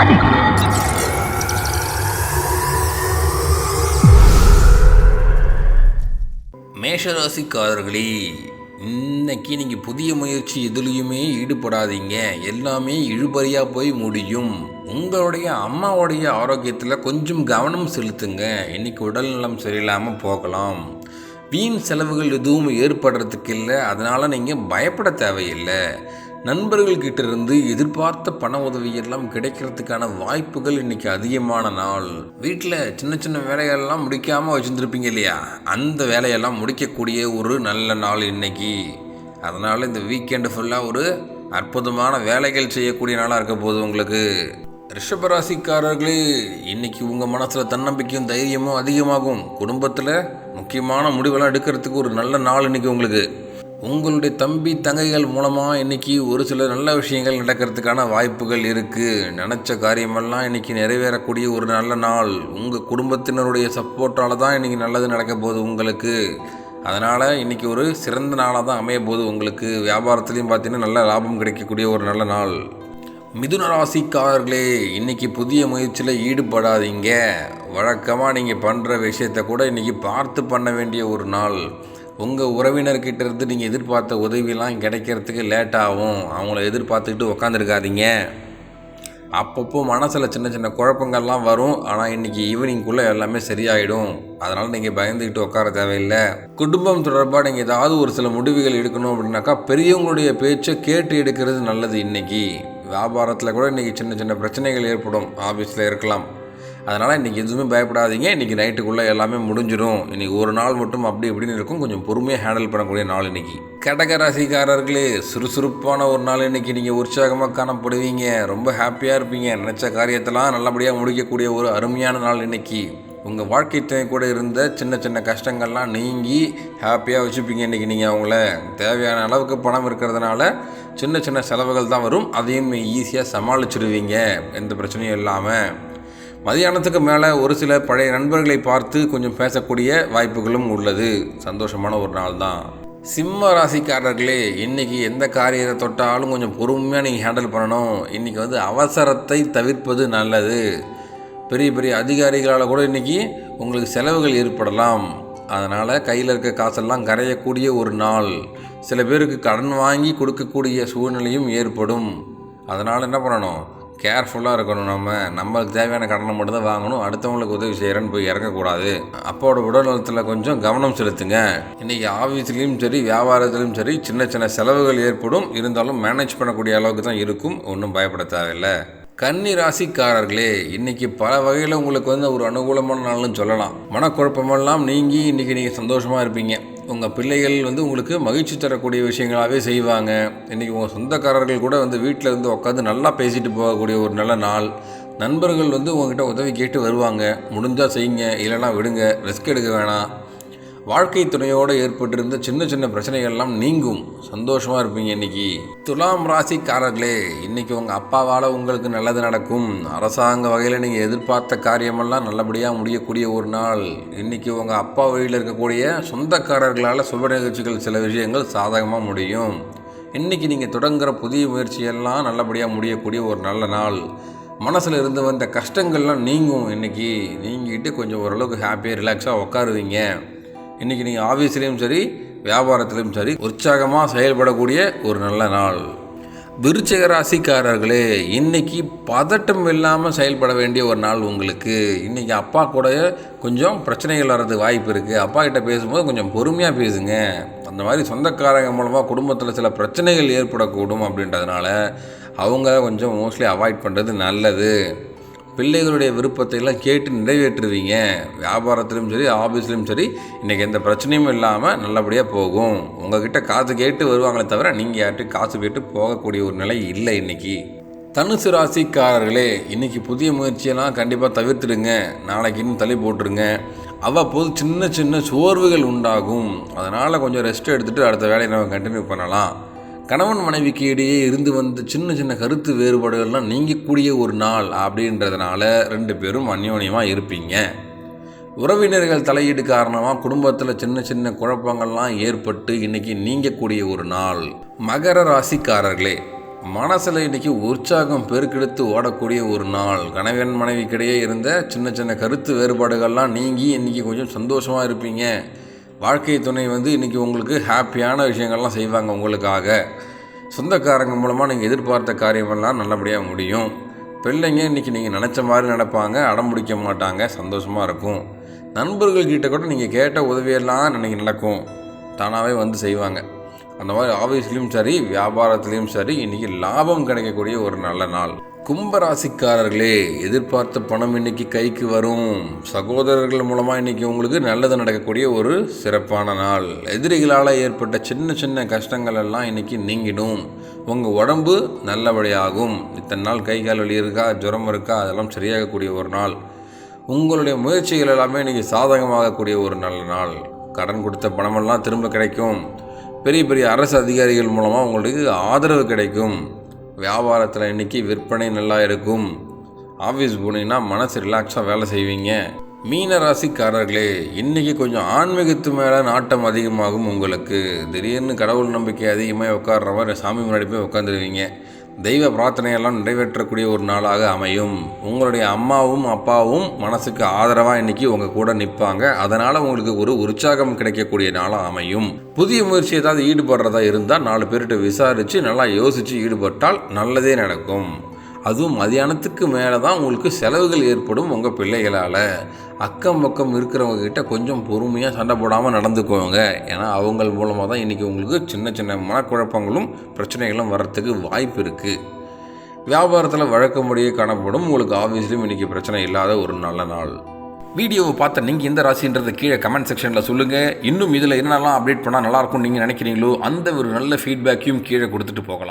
மேஷராசிக்காரர்களே இன்னைக்கு நீங்கள் புதிய முயற்சி எதுலேயுமே ஈடுபடாதீங்க. எல்லாமே இழுபறியாக போய் முடியும். உங்களுடைய அம்மாவுடைய ஆரோக்கியத்தில் கொஞ்சம் கவனம் செலுத்துங்க. இன்னைக்கு உடல் நலம் சரியில்லாமல் போகலாம். வீண் செலவுகள் எதுவும் ஏற்படுறதுக்கு இல்லை. அதனால் நீங்கள் பயப்பட தேவையில்லை. நண்பர்கள்கிட்ட இருந்து எதிர்பார்த்த பண உதவி எல்லாம் கிடைக்கிறதுக்கான வாய்ப்புகள் இன்னைக்கு அதிகமான நாள். வீட்டில் சின்ன சின்ன வேலைகள்லாம் முடிக்காமல் வச்சுருந்துருப்பீங்க இல்லையா? அந்த வேலையெல்லாம் முடிக்கக்கூடிய ஒரு நல்ல நாள் இன்னைக்கு. அதனால் இந்த வீக்கெண்டு ஃபுல்லாக ஒரு அற்புதமான வேலைகள் செய்யக்கூடிய நாளாக இருக்க போகுது உங்களுக்கு. ரிஷபராசிக்காரர்களே இன்னைக்கு உங்கள் மனசில் தன்னம்பிக்கையும் தைரியமும் அதிகமாகும். குடும்பத்தில் முக்கியமான முடிவெல்லாம் எடுக்கிறதுக்கு ஒரு நல்ல நாள் இன்னைக்கு உங்களுக்கு. உங்களுடைய தம்பி தங்கைகள் மூலமாக இன்றைக்கி ஒரு சில நல்ல விஷயங்கள் நடக்கிறதுக்கான வாய்ப்புகள் இருக்குது நினச்ச காரியமெல்லாம் இன்றைக்கி நிறைவேறக்கூடிய ஒரு நல்ல நாள். உங்கள் குடும்பத்தினருடைய சப்போர்ட்டால் தான் இன்றைக்கி நல்லது நடக்க போகுது உங்களுக்கு. அதனால் இன்னைக்கு ஒரு சிறந்த நாளாக தான் அமைய போகுது உங்களுக்கு. வியாபாரத்துலேயும் பார்த்தீங்கன்னா நல்ல லாபம் கிடைக்கக்கூடிய ஒரு நல்ல நாள். மிதுன ராசிக்காரர்களே இன்னைக்கு புதிய முயற்சியில் ஈடுபடாதீங்க. வழக்கமாக நீங்கள் பண்ணுற விஷயத்தை கூட இன்றைக்கி பார்த்து பண்ண வேண்டிய ஒரு நாள். உங்கள் உறவினர்கிட்ட இருந்து நீங்கள் எதிர்பார்த்த உதவியெல்லாம் கிடைக்கிறதுக்கு லேட் ஆகும். அவங்கள எதிர்பார்த்துக்கிட்டு உக்காந்துருக்காதீங்க. அப்பப்போ மனசில் சின்ன சின்ன குழப்பங்கள்லாம் வரும். ஆனால் இன்றைக்கி ஈவினிங்குள்ளே எல்லாமே சரியாயிடும். அதனால் நீங்கள் பயந்துக்கிட்டு உட்கார தேவையில்லை. குடும்பம் தொடர்பாக நீங்கள் ஏதாவது ஒரு சில முடிவுகள் எடுக்கணும் அப்படின்னாக்கா பெரியவங்களுடைய பேச்சை கேட்டு எடுக்கிறது நல்லது இன்றைக்கி வியாபாரத்தில் கூட இன்றைக்கி சின்ன சின்ன பிரச்சனைகள் ஏற்படும். ஆஃபீஸில் இருக்கலாம். அதனால் இன்றைக்கி எதுவுமே பயப்படாதீங்க. இன்றைக்கி நைட்டுக்குள்ளே எல்லாமே முடிஞ்சிடும். இன்றைக்கி ஒரு நாள் மட்டும் அப்படி இப்படின்னு இருக்கும். கொஞ்சம் பொறுமையாக ஹேண்டில் பண்ணக்கூடிய நாள் இன்றைக்கி கடகராசிக்காரர்களே சுறுசுறுப்பான ஒரு நாள் இன்றைக்கி நீங்கள் உற்சாகமாக காணப்படுவீங்க. ரொம்ப ஹாப்பியாக இருப்பீங்க. நினச்ச காரியத்தெல்லாம் நல்லபடியாக முடிக்கக்கூடிய ஒரு அருமையான நாள் இன்றைக்கி உங்கள் வாழ்க்கை துணை கூட இருந்த சின்ன சின்ன கஷ்டங்கள்லாம் நீங்கி ஹாப்பியாக வச்சுப்பீங்க இன்றைக்கி நீங்கள் அவங்கள. தேவையான அளவுக்கு பணம் இருக்கிறதுனால சின்ன சின்ன செலவுகள் தான் வரும். அதையும் ஈஸியாக சமாளிச்சிடுவீங்க எந்த பிரச்சனையும் இல்லாமல் மதியானத்துக்கு மேலே ஒரு சில பழைய நண்பர்களை பார்த்து கொஞ்சம் பேசக்கூடிய வாய்ப்புகளும் உள்ளது. சந்தோஷமான ஒரு நாள் தான். சிம்ம ராசிக்காரர்களே இன்றைக்கி எந்த காரியத்தை தொட்டாலும் கொஞ்சம் பொறுமையாக நீங்கள் ஹேண்டில் பண்ணணும். இன்றைக்கி வந்து அவசரத்தை தவிர்ப்பது நல்லது. பெரிய பெரிய அதிகாரிகளால் கூட இன்றைக்கி உங்களுக்கு செலவுகள் ஏற்படலாம். அதனால் கையில் இருக்க காசெல்லாம் கரையக்கூடிய ஒரு நாள். சில பேருக்கு கடன் வாங்கி கொடுக்கக்கூடிய சூழ்நிலையும் ஏற்படும். அதனால் என்ன பண்ணணும்? கேர்ஃபுல்லாக இருக்கணும் நம்ம. நம்மளுக்கு தேவையான கடனை மட்டும் தான் வாங்கணும். அடுத்தவங்களுக்கு உதவி செய்கிறேன்னு போய் இறங்கக்கூடாது. அப்போட உடல்நலத்தில் கொஞ்சம் கவனம் செலுத்துங்க. இன்றைக்கி ஆஃபீஸ்லேயும் சரி வியாபாரத்துலேயும் சரி சின்ன சின்ன செலவுகள் ஏற்படும். இருந்தாலும் மேனேஜ் பண்ணக்கூடிய அளவுக்கு தான் இருக்கும். ஒன்றும் பயப்பட தேவையில்லை. கன்னி ராசிக்காரர்களே இன்னைக்கு பல வகையில் உங்களுக்கு வந்து ஒரு அனுகூலமான நாள்னு சொல்லலாம். மனக்குழப்பமெல்லாம் நீங்கி இன்னைக்கு நீங்கள் சந்தோஷமாக இருப்பீங்க. உங்கள் பிள்ளைகள் வந்து உங்களுக்கு மகிழ்ச்சி தரக்கூடிய விஷயங்களாகவே செய்வாங்க. இன்றைக்கி உங்கள் சொந்தக்காரர்கள் கூட வந்து வீட்டில் இருந்து உட்காந்து நல்லா பேசிட்டு போகக்கூடிய ஒரு நல்ல நாள். நண்பர்கள் வந்து உங்ககிட்ட உதவி கேட்டு வருவாங்க. முடிஞ்சால் செய்யுங்க இல்லைனா விடுங்க. ரிஸ்க் எடுக்க வேணாம். வாழ்க்கை துணையோடு ஏற்பட்டிருந்த சின்ன சின்ன பிரச்சனைகள்லாம் நீங்கும். சந்தோஷமாக இருப்பீங்க இன்னைக்கு. துலாம் ராசிக்காரர்களே இன்னைக்கு உங்கள் அப்பாவால் உங்களுக்கு நல்லது நடக்கும். அரசாங்க வகையில் நீங்கள் எதிர்பார்த்த காரியமெல்லாம் நல்லபடியாக முடியக்கூடிய ஒரு நாள். இன்னைக்கு உங்கள் அப்பா வழியில் இருக்கக்கூடிய சொந்தக்காரர்களால் சுப நிகழ்ச்சிகள் சில விஷயங்கள் சாதகமாக முடியும். இன்னைக்கு நீங்கள் தொடங்குகிற புதிய முயற்சியெல்லாம் நல்லபடியாக முடியக்கூடிய ஒரு நல்ல நாள். மனசில் இருந்து வந்த கஷ்டங்கள்லாம் நீங்கும். இன்றைக்கி நீங்கிட்டு கொஞ்சம் ஓரளவுக்கு ஹாப்பியாக ரிலாக்ஸாக உட்காருவீங்க இன்றைக்கி நீங்கள் ஆஃபீஸ்லேயும் சரி வியாபாரத்துலேயும் சரி உற்சாகமாக செயல்படக்கூடிய ஒரு நல்ல நாள். விருச்சக ராசிக்காரர்களே இன்றைக்கி பதட்டம் இல்லாமல் செயல்பட வேண்டிய ஒரு நாள் உங்களுக்கு. இன்றைக்கி அப்பா கூட கொஞ்சம் பிரச்சனைகள் வர்றதுக்கு வாய்ப்பு இருக்குது அப்பா கிட்ட பேசும்போது கொஞ்சம் பொறுமையாக பேசுங்க. அந்த மாதிரி சொந்தக்காரங்க மூலமாக குடும்பத்தில் சில பிரச்சனைகள் ஏற்படக்கூடும் அப்படின்றதுனால அவங்க கொஞ்சம் மோஸ்ட்லி அவாய்ட் பண்ணுறது நல்லது. பிள்ளைகளுடைய விருப்பத்தை எல்லாம் கேட்டு நிறைவேற்றுவீங்க. வியாபாரத்திலும் சரி ஆஃபீஸ்லேயும் சரி இன்றைக்கி எந்த பிரச்சனையும் இல்லாமல் நல்லபடியாக போகும். உங்ககிட்ட காசு கேட்டு வருவாங்களே தவிர நீங்கள் யார்கிட்டையும் காசு கேட்டு போகக்கூடிய ஒரு நிலை இல்லை இன்றைக்கி தனுசு ராசிக்காரர்களே இன்றைக்கி புதிய முயற்சியெல்லாம் கண்டிப்பாக தவிர்த்துடுங்க. நாளைக்கு இன்னும் தள்ளி போட்டுருங்க. அவ்வப்போது சின்ன சின்ன சோர்வுகள் உண்டாகும். அதனால் கொஞ்சம் ரெஸ்ட் எடுத்துகிட்டு அடுத்த வேலையை நம்ம கண்டினியூ பண்ணலாம். கணவன் மனைவிக்கு இடையே இருந்து வந்த சின்ன சின்ன கருத்து வேறுபாடுகள்லாம் நீங்கக்கூடிய ஒரு நாள் அப்படின்றதுனால ரெண்டு பேரும் அந்யோன்யமாக இருப்பீங்க. உறவினர்கள் தலையீடு காரணமாக குடும்பத்தில் சின்ன சின்ன குழப்பங்கள்லாம் ஏற்பட்டு இன்னைக்கு நீங்கக்கூடிய ஒரு நாள். மகர ராசிக்காரர்களே மனசில் இன்றைக்கி உற்சாகம் பெருக்கெடுத்து ஓடக்கூடிய ஒரு நாள். கணவன் மனைவிக்கிடையே இருந்த சின்ன சின்ன கருத்து வேறுபாடுகள்லாம் நீங்கி இன்றைக்கி கொஞ்சம் சந்தோஷமாக இருப்பீங்க. வாழ்க்கை துணை வந்து இன்றைக்கி உங்களுக்கு ஹாப்பியான விஷயங்கள்லாம் செய்வாங்க உங்களுக்காக. சொந்தக்காரங்க மூலமாக நீங்கள் எதிர்பார்த்த காரியமெல்லாம் நல்லபடியாக முடியும். பிள்ளைங்க இன்றைக்கி நீங்கள் நினச்ச மாதிரி நடப்பாங்க அடம் பிடிக்க மாட்டாங்க சந்தோஷமாக இருக்கும். நண்பர்கள் கிட்ட கூட நீங்கள் கேட்ட உதவியெல்லாம் இன்றைக்கி நடக்கும். தானாகவே வந்து செய்வாங்க. அந்த மாதிரி ஆஃபீஸ்லேயும் சரி வியாபாரத்துலேயும் சரி இன்றைக்கி லாபம் கிடைக்கக்கூடிய ஒரு நல்ல நாள். கும்பராசிக்காரர்களே எதிர்பார்த்த பணம் இன்னைக்கு கைக்கு வரும். சகோதரர்கள் மூலமாக இன்னைக்கு உங்களுக்கு நல்லது நடக்கக்கூடிய ஒரு சிறப்பான நாள். எதிரிகளால் ஏற்பட்ட சின்ன சின்ன கஷ்டங்கள் எல்லாம் இன்னைக்கு நீங்கிடும். உங்கள் உடம்பு நல்லபடியாகும். இத்தனை நாள் கை கால் வலி இருக்கா ஜுரம் இருக்கா அதெல்லாம் சரியாகக்கூடிய ஒரு நாள். உங்களுடைய முயற்சிகள் எல்லாமே இன்றைக்கி சாதகமாகக்கூடிய ஒரு நல்ல நாள். கடன் கொடுத்த பணமெல்லாம் திரும்ப கிடைக்கும். பெரிய பெரிய அரசு அதிகாரிகள் மூலமாக உங்களுக்கு ஆதரவு கிடைக்கும். வியாபாரத்தில் இன்றைக்கி விற்பனை நல்லா இருக்கும். ஆஃபீஸ் போனீங்கன்னா மனசு ரிலாக்ஸாக வேலை செய்வீங்க. மீன ராசிக்காரர்களே இன்றைக்கி கொஞ்சம் ஆன்மீகத்து மேலே நாட்டம் அதிகமாகும் உங்களுக்கு. திடீர்னு கடவுள் நம்பிக்கை அதிகமாக உட்கார்ற மாதிரி சாமி முன்னாடி போய் உட்காந்துருவீங்க தெய்வ பிரார்த்தனையெல்லாம் நிறைவேற்றக்கூடிய ஒரு நாளாக அமையும். உங்களுடைய அம்மாவும் அப்பாவும் மனசுக்கு ஆதரவாக இன்னைக்கு உங்கள் கூட நிற்பாங்க அதனால் உங்களுக்கு ஒரு உற்சாகம் கிடைக்கக்கூடிய நாளாக அமையும். புதிய முயற்சி ஏதாவது ஈடுபடுறதா இருந்தால் நாலு பேர்கிட்ட விசாரித்து நல்லா யோசித்து ஈடுபட்டால் நல்லதே நடக்கும். அதுவும் மதியானத்துக்கு மேலே தான் உங்களுக்கு செலவுகள் ஏற்படும் உங்கள் பிள்ளைகளால். அக்கம் பக்கம் இருக்கிறவங்க கிட்ட கொஞ்சம் பொறுமையாக சண்டை போடாமல் நடந்துக்கோங்க. ஏன்னா அவங்கள் மூலமாக தான் இன்றைக்கி உங்களுக்கு சின்ன சின்ன மனக்குழப்பங்களும் பிரச்சனைகளும் வர்றதுக்கு வாய்ப்பு இருக்குது வியாபாரத்தில் வழக்கமுடியே காணப்படும். உங்களுக்கு ஆஃபீஸ்லேயும் இன்றைக்கி பிரச்சனை இல்லாத ஒரு நல்ல நாள். வீடியோவை பார்த்த நீங்கள் எந்த ராசின்றதை கீழே கமெண்ட் செக்ஷனில் சொல்லுங்கள் இன்னும் இதில் என்னெல்லாம் அப்டேட் பண்ணால் நல்லாயிருக்கும் நீங்கள் நினைக்கிறீங்களோ அந்த ஒரு நல்ல ஃபீட்பேக்கையும் கீழே கொடுத்துட்டு போகலாம்.